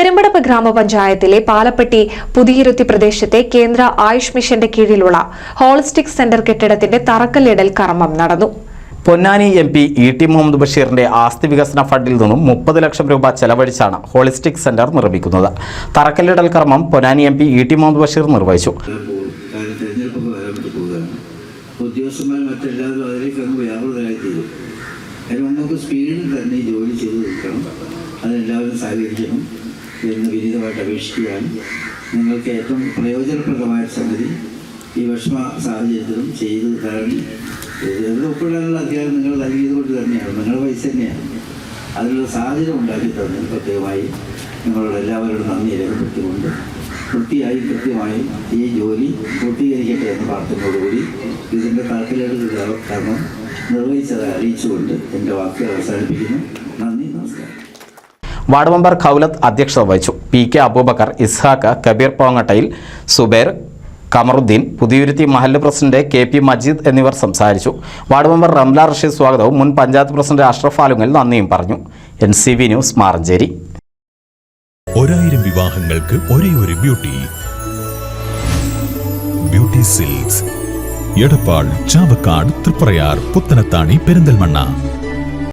പെരുമ്പടപ്പ് ഗ്രാമപഞ്ചായത്തിലെ പാലപ്പെട്ടി പുതിയിരുത്തി പ്രദേശത്തെ കേന്ദ്ര ആയുഷ് മിഷന്റെ കീഴിലുള്ള ഹോളിസ്റ്റിക് സെന്റർ കെട്ടിടത്തിന്റെ തറക്കല്ലിടൽ കർമ്മം നടന്നു. Ponnani M P E T Muhammad ബഷീറിന്റെ ആസ്തി വികസന ഫണ്ടിൽ നിന്നും മുപ്പത് ലക്ഷം രൂപ ചെലവഴിച്ചാണ് ഹോളിസ്റ്റിക് സെന്റർ നിർമ്മിക്കുന്നത്. തറക്കല്ലിടൽ കർമ്മം Ponnani M P E T Muhammad Basheer നിർവഹിച്ചു. ഉദ്യോഗസ്ഥന്മാർ മറ്റെല്ലാവരും അതിലേക്ക് അങ്ങ് വ്യാപൃതരായി തീരും. അതിന് നമുക്ക് സ്പീഡിൽ തന്നെ ജോലി ചെയ്ത് തീർക്കണം. അതിനെല്ലാവരും സഹകരിക്കണം എന്ന് വിനീതമായിട്ട് അപേക്ഷിക്കുകയാണ്. നിങ്ങൾക്ക് ഏറ്റവും പ്രയോജനപ്രദമായ സംഗതി ഈ വിഷമ സാഹചര്യത്തിലും ചെയ്തു തരണം. എവിടെ ഒപ്പിടാനുള്ള അധികാരം നിങ്ങൾ നൽകിയത് കൊണ്ട് തന്നെയാണ് നിങ്ങളുടെ പൈസ തന്നെയാണ്. അതിനുള്ള സാഹചര്യം ഉണ്ടാക്കി തന്നതിന് പ്രത്യേകമായി നിങ്ങളോട് എല്ലാവരോടും നന്ദി രേഖപ്പെടുത്തിക്കൊണ്ട് വൃത്തിയായി കൃത്യമായി ഈ ജോലി പൂർത്തീകരിക്കട്ടെ എന്ന പ്രാർത്ഥനയോടുകൂടി ഇതിന്റെ താൽപ്പര്യ കർമ്മം നിർവഹിച്ചത് അറിയിച്ചുകൊണ്ട് എന്റെ വാക്കുകൾ അവസാനിപ്പിക്കുന്നു. വാർഡ് മെമ്പർ ഖൗലത്ത് അധ്യക്ഷത വഹിച്ചു. പി കെ അബൂബക്കർ ഇസ്ഹാഖ് കബീർ പോങ്ങട്ടയിൽ സുബേർ കമറുദ്ദീൻ പുതിയുരുത്തി മഹല്ല് പ്രസിഡന്റ് കെ പി മജീദ് എന്നിവർ സംസാരിച്ചു. വാർഡ് മെമ്പർ റംല റഷീദ് സ്വാഗതവും മുൻ പഞ്ചായത്ത് പ്രസിഡന്റ് അഷ്റഫ് ആലുങ്ങൽ നന്ദിയും പറഞ്ഞു. N C V news Maranchery ഒരായിരം വിവാഹങ്ങൾക്ക് ഒരേ ഒരു beauty. Beauty silks. Edappal Chavakkad Triprayar Puthanathani Perinthalmanna.